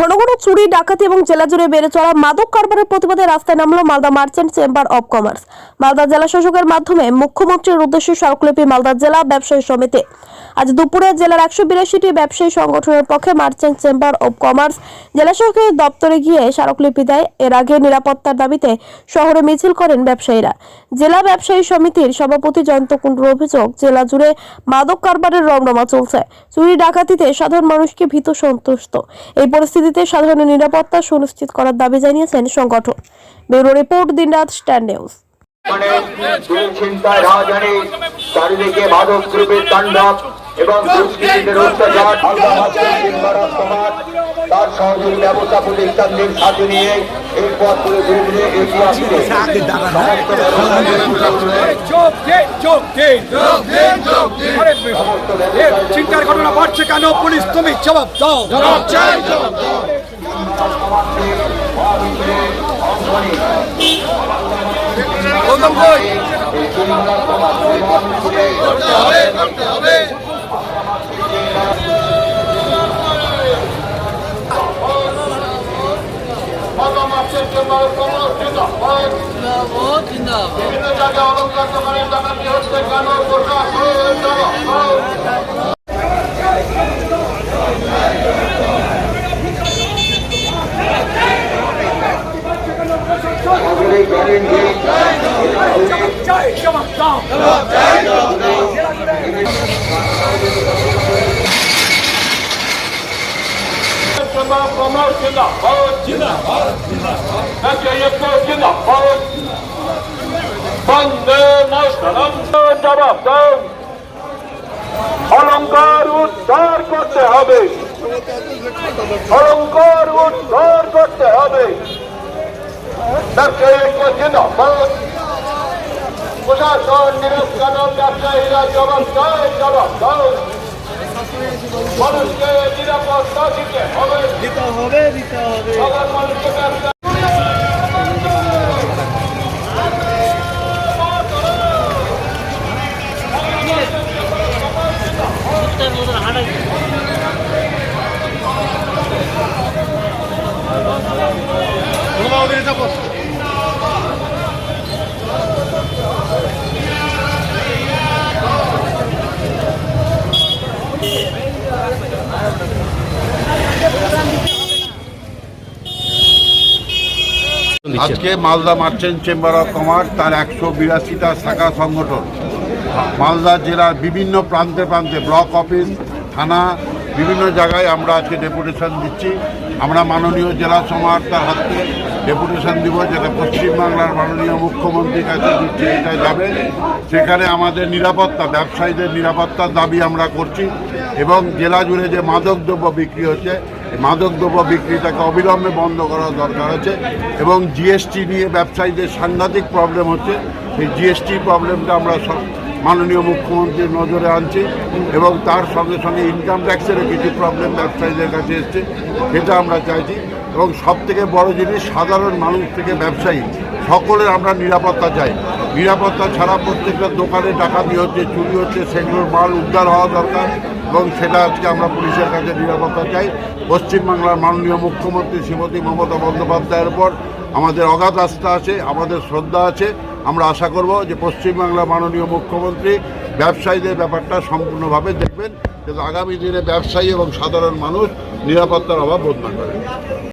ঘন ঘন চুরি, ডাকাতি এবং জেলা জুড়ে বেড়ে চলা মাদক কারবারের প্রতিবাদে রাস্তায় নামলো Malda merchant chamber of commerce. Malda জেলা শাসকের মাধ্যমে মুখ্যমন্ত্রীর উদ্দেশ্যে স্মারকলিপি মালদা জেলা ব্যবসায়ী সমিতি। আজ দুপুরে জেলার একশো বিরাশিটি ব্যবসায়ী সংগঠনের পক্ষে মার্চেন্ট চেম্বার অব কমার্স জেলা শাসকের দপ্তরে গিয়ে স্মারকলিপি দেয়। এর আগে নিরাপত্তার দাবিতে শহরে মিছিল করেন ব্যবসায়ীরা। জেলা ব্যবসায়ী সমিতির সভাপতি জয়ন্ত কুণ্ডুর অভিযোগ, জেলা জুড়ে মাদক কারবারের রমরমা চলছে। চুরি ডাকাতিতে সাধারণ মানুষকে ভীত সন্তুষ্ট। এই পরিস্থিতিতে সাধারণের নিরাপত্তা সুনিশ্চিত করার দাবি জানিয়েছেন সংগঠন। ব্যুরো রিপোর্ট, দিনরাত স্ট্যান্ড নিউজ। মানে ছিনতাই রাজধানী চারিদিকে মাদক দ্রব্যের তাণ্ডব। এবং দুষ্কৃতীদের অত্যাচার সমাজ তার সহযোগী ব্যবস্থা প্রতিষ্ঠানদের সাথে নিয়ে এই পথ ধরে ধীরে ধীরে এগিয়ে আসছে। চিন্তার ঘটনা বাড়ছে কেন? পুলিশ তুমি জবাব দাও। জবাব চাই গৌতম কই বিভিন্ন জায়গায় অলঙ্কার দোকানের ডাকাতি হচ্ছে কেন প্রশাসন জবাব সকলেই জানেন যে চাই জবাব দাও চেম্বার কমার্স জিন্দাবাদ জিন্দাবাদ জিন্দাবাদ বন্দে মাতরম জবাব দাও অলঙ্কার উদ্ধার করতে হবে অলঙ্কার উদ্ধার করতে হবে প্রশাসন নিরস্কান ব্যবসায়ীরা জবাব দেয় জবাব দাও মানুষকে নিরাপত্তা দিতে হবে দিতে হবে দিতে হবে। মানুষকে ব্যবসা আজকে Malda merchant chamber of commerce তার একশো বিরাশিটা শাখা সংগঠন। মালদা জেলার বিভিন্ন প্রান্তে প্রান্তে, ব্লক অফিস, থানা, বিভিন্ন জায়গায় আমরা আজকে ডেপুটেশন দিচ্ছি। আমরা মাননীয় জেলা সমাহর্তার হাতে ডেপুটেশন দিব যেটা পশ্চিমবাংলার মাননীয় মুখ্যমন্ত্রীর কাছে দিচ্ছি, এটা যাবে। সেখানে আমাদের নিরাপত্তা, ব্যবসায়ীদের নিরাপত্তার দাবি আমরা করছি। এবং জেলা জুড়ে যে মাদক দ্রব্য বিক্রি হচ্ছে, এই মাদক দ্রব্য বিক্রিটাকে অবিলম্বে বন্ধ করা দরকার আছে এবং জিএসটি নিয়ে ব্যবসায়ীদের সাংঘাতিক প্রবলেম হচ্ছে। সেই জিএসটি প্রবলেমটা আমরা সব মাননীয় মুখ্যমন্ত্রীর নজরে আনছি এবং তার সঙ্গে সঙ্গে ইনকাম ট্যাক্সেরও কিছু প্রবলেম ব্যবসায়ীদের কাছে এসছে, সেটা আমরা চাইছি। এবং সব থেকে বড় জিনিস, সাধারণ মানুষ থেকে ব্যবসায়ী, সকলের আমরা নিরাপত্তা চাই। নিরাপত্তা ছাড়া প্রত্যেকটা দোকানে ডাকাতি হচ্ছে, চুরি হচ্ছে, সেগুলোর মাল উদ্ধার হওয়া দরকার এবং সেটা আজকে আমরা পুলিশের কাছে নিরাপত্তা চাই। পশ্চিমবাংলার মাননীয় মুখ্যমন্ত্রী শ্রীমতী মমতা বন্দ্যোপাধ্যায়ের উপর আমাদের অগাধ আস্থা আছে, আমাদের শ্রদ্ধা আছে। আমরা আশা করব যে পশ্চিমবাংলার মাননীয় মুখ্যমন্ত্রী ব্যবসায়ীদের ব্যাপারটা সম্পূর্ণভাবে দেখবেন, কিন্তু আগামী দিনে ব্যবসায়ী এবং সাধারণ মানুষ নিরাপত্তার অভাব বোধ না করে